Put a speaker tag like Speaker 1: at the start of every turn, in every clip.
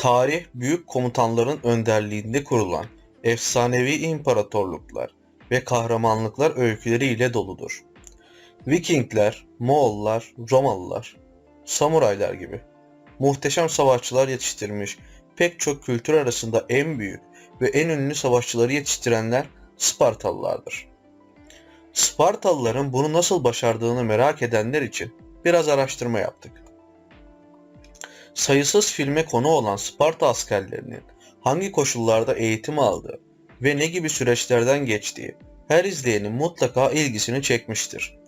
Speaker 1: Tarih büyük komutanların önderliğinde kurulan efsanevi imparatorluklar ve kahramanlıklar öyküleriyle doludur. Vikingler, Moğollar, Romalılar, samuraylar gibi muhteşem savaşçılar yetiştirmiş, pek çok kültür arasında en büyük ve en ünlü savaşçıları yetiştirenler Spartalılardır. Spartalıların bunu nasıl başardığını merak edenler için biraz araştırma yaptık. Sayısız filme konu olan Sparta askerlerinin hangi koşullarda eğitim aldığı ve ne gibi süreçlerden geçtiği her izleyenin mutlaka ilgisini çekmiştir.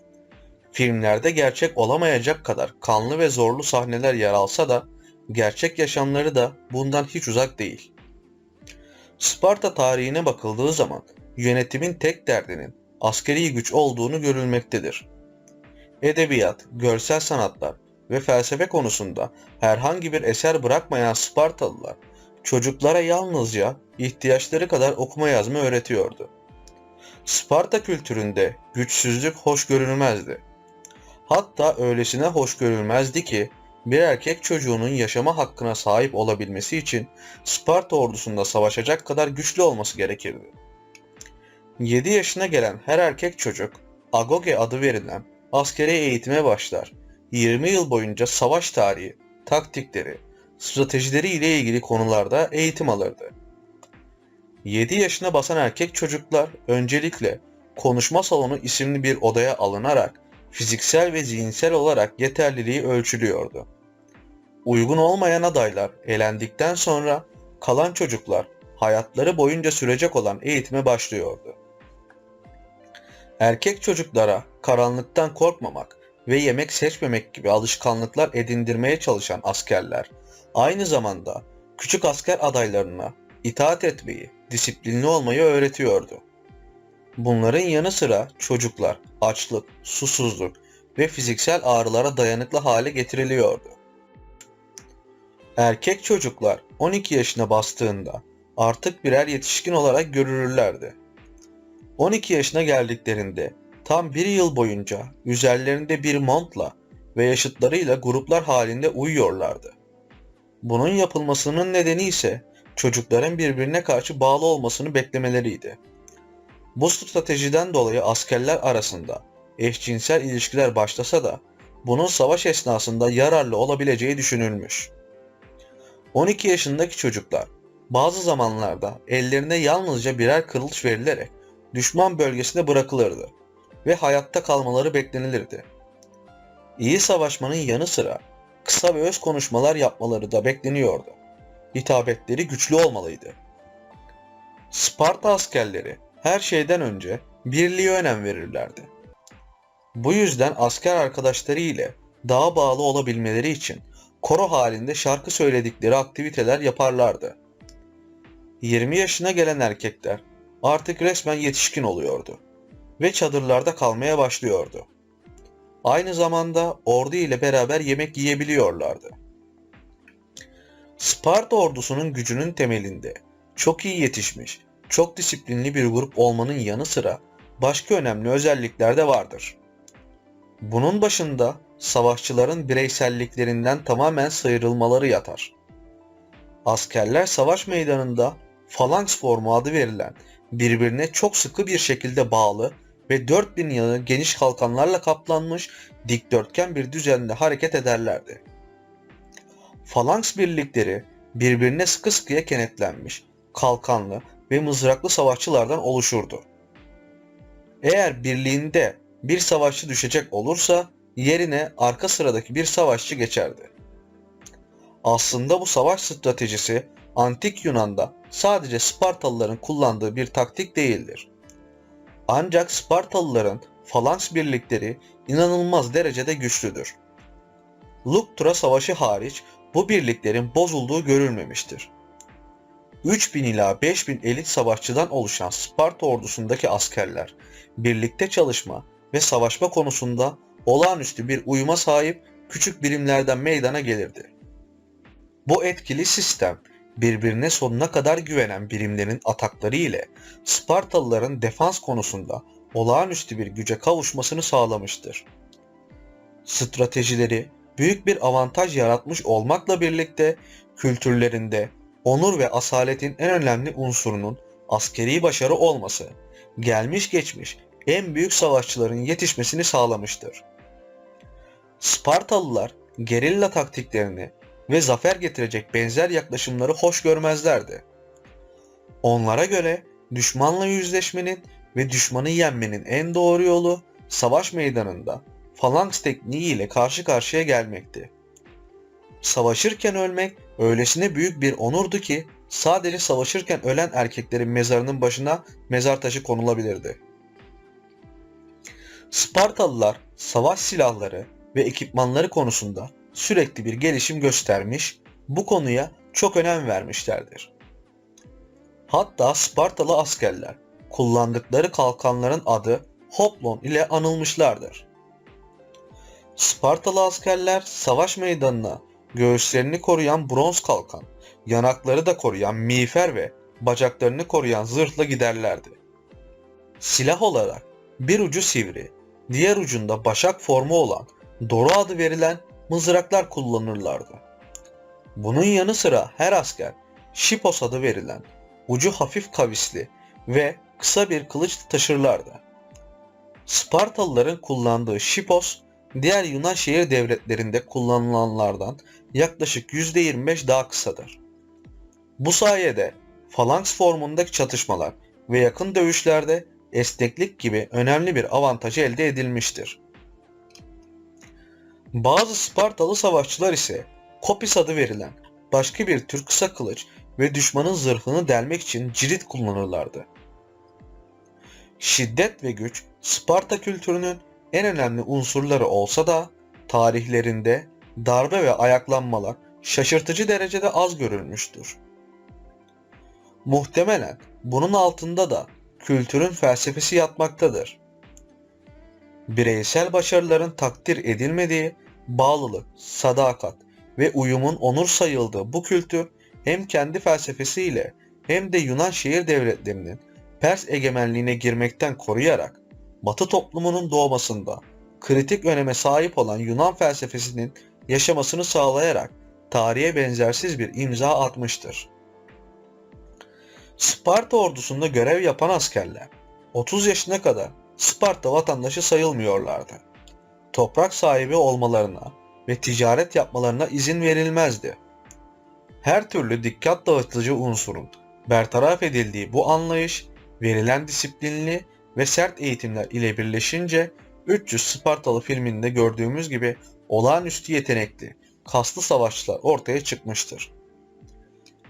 Speaker 1: Filmlerde gerçek olamayacak kadar kanlı ve zorlu sahneler yer alsa da gerçek yaşamları da bundan hiç uzak değil. Sparta tarihine bakıldığı zaman yönetimin tek derdinin askeri güç olduğunu görülmektedir. Edebiyat, görsel sanatlar ve felsefe konusunda herhangi bir eser bırakmayan Spartalılar çocuklara yalnızca ihtiyaçları kadar okuma yazma öğretiyordu. Sparta kültüründe güçsüzlük hoş görülmezdi. Hatta öylesine hoş görülmezdi ki bir erkek çocuğunun yaşama hakkına sahip olabilmesi için Sparta ordusunda savaşacak kadar güçlü olması gerekirdi. 7 yaşına gelen her erkek çocuk Agoge adı verilen askeri eğitime başlar. 20 yıl boyunca savaş tarihi, taktikleri, stratejileri ile ilgili konularda eğitim alırdı. 7 yaşına basan erkek çocuklar öncelikle konuşma salonu isimli bir odaya alınarak fiziksel ve zihinsel olarak yeterliliği ölçülüyordu. Uygun olmayan adaylar elendikten sonra kalan çocuklar hayatları boyunca sürecek olan eğitime başlıyordu. Erkek çocuklara karanlıktan korkmamak ve yemek seçmemek gibi alışkanlıklar edindirmeye çalışan askerler aynı zamanda küçük asker adaylarına itaat etmeyi, disiplinli olmayı öğretiyordu. Bunların yanı sıra çocuklar açlık, susuzluk ve fiziksel ağrılara dayanıklı hale getiriliyordu. Erkek çocuklar 12 yaşına bastığında artık birer yetişkin olarak görülürlerdi. 12 yaşına geldiklerinde tam bir yıl boyunca üzerlerinde bir montla ve yaşıtlarıyla gruplar halinde uyuyorlardı. Bunun yapılmasının nedeni ise çocukların birbirine karşı bağlı olmasını beklemeleriydi. Bu stratejiden dolayı askerler arasında eşcinsel ilişkiler başlasa da bunun savaş esnasında yararlı olabileceği düşünülmüş. 12 yaşındaki çocuklar bazı zamanlarda ellerine yalnızca birer kılıç verilerek düşman bölgesine bırakılırdı ve hayatta kalmaları beklenilirdi. İyi savaşmanın yanı sıra kısa ve öz konuşmalar yapmaları da bekleniyordu. Hitabetleri güçlü olmalıydı. Sparta askerleri her şeyden önce birliğe önem verirlerdi. Bu yüzden asker arkadaşları ile daha bağlı olabilmeleri için koro halinde şarkı söyledikleri aktiviteler yaparlardı. 20 yaşına gelen erkekler artık resmen yetişkin oluyordu ve çadırlarda kalmaya başlıyordu. Aynı zamanda ordu ile beraber yemek yiyebiliyorlardı. Sparta ordusunun gücünün temelinde çok iyi yetişmiş, çok disiplinli bir grup olmanın yanı sıra başka önemli özellikler de vardır. Bunun başında savaşçıların bireyselliklerinden tamamen sıyrılmaları yatar. Askerler savaş meydanında falanks formu adı verilen birbirine çok sıkı bir şekilde bağlı ve 4000 yanı geniş kalkanlarla kaplanmış dikdörtgen bir düzende hareket ederlerdi. Falanks birlikleri birbirine sıkı sıkıya kenetlenmiş, kalkanlı ve mızraklı savaşçılardan oluşurdu. Eğer birliğinde bir savaşçı düşecek olursa yerine arka sıradaki bir savaşçı geçerdi. Aslında bu savaş stratejisi antik Yunan'da sadece Spartalıların kullandığı bir taktik değildir. Ancak Spartalıların falanks birlikleri inanılmaz derecede güçlüdür. Luktra Savaşı hariç bu birliklerin bozulduğu görülmemiştir. 3000 ila 5000 elit savaşçıdan oluşan Sparta ordusundaki askerler birlikte çalışma ve savaşma konusunda olağanüstü bir uyuma sahip küçük birimlerden meydana gelirdi. Bu etkili sistem birbirine sonuna kadar güvenen birimlerin atakları ile Spartalıların defans konusunda olağanüstü bir güce kavuşmasını sağlamıştır. Stratejileri büyük bir avantaj yaratmış olmakla birlikte kültürlerinde onur ve asaletin en önemli unsurunun askeri başarı olması, gelmiş geçmiş en büyük savaşçıların yetişmesini sağlamıştır. Spartalılar gerilla taktiklerini ve zafer getirecek benzer yaklaşımları hoş görmezlerdi. Onlara göre düşmanla yüzleşmenin ve düşmanı yenmenin en doğru yolu savaş meydanında falanks tekniği ile karşı karşıya gelmekti. Savaşırken ölmek öylesine büyük bir onurdu ki sadece savaşırken ölen erkeklerin mezarının başına mezar taşı konulabilirdi. Spartalılar savaş silahları ve ekipmanları konusunda sürekli bir gelişim göstermiş, bu konuya çok önem vermişlerdir. Hatta Spartalı askerler kullandıkları kalkanların adı hoplon ile anılmışlardır. Spartalı askerler savaş meydanına göğüslerini koruyan bronz kalkan, yanakları da koruyan miğfer ve bacaklarını koruyan zırhla giderlerdi. Silah olarak bir ucu sivri, diğer ucunda başak formu olan doru adı verilen mızraklar kullanırlardı. Bunun yanı sıra her asker şipos adı verilen ucu hafif kavisli ve kısa bir kılıç taşırlardı. Spartalıların kullandığı şipos diğer Yunan şehir devletlerinde kullanılanlardan yaklaşık %25 daha kısadır. Bu sayede falanks formundaki çatışmalar ve yakın dövüşlerde esneklik gibi önemli bir avantaj elde edilmiştir. Bazı Spartalı savaşçılar ise kopis adı verilen başka bir tür kısa kılıç ve düşmanın zırhını delmek için cirit kullanırlardı. Şiddet ve güç Sparta kültürünün en önemli unsurları olsa da tarihlerinde darbe ve ayaklanmalar şaşırtıcı derecede az görülmüştür. Muhtemelen bunun altında da kültürün felsefesi yatmaktadır. Bireysel başarıların takdir edilmediği, bağlılık, sadakat ve uyumun onur sayıldığı bu kültür hem kendi felsefesiyle hem de Yunan şehir devletlerinin Pers egemenliğine girmekten koruyarak Batı toplumunun doğmasında kritik öneme sahip olan Yunan felsefesinin yaşamasını sağlayarak tarihe benzersiz bir imza atmıştır. Sparta ordusunda görev yapan askerler 30 yaşına kadar Sparta vatandaşı sayılmıyorlardı. Toprak sahibi olmalarına ve ticaret yapmalarına izin verilmezdi. Her türlü dikkat dağıtıcı unsurun bertaraf edildiği bu anlayış verilen disiplinli ve sert eğitimler ile birleşince 300 Spartalı filminde gördüğümüz gibi olağanüstü yetenekli, kaslı savaşçılar ortaya çıkmıştır.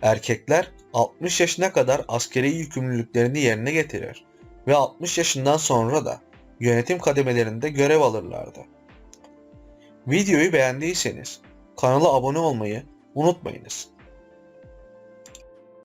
Speaker 1: Erkekler 60 yaşına kadar askeri yükümlülüklerini yerine getirir ve 60 yaşından sonra da yönetim kademelerinde görev alırlardı. Videoyu beğendiyseniz kanala abone olmayı unutmayınız.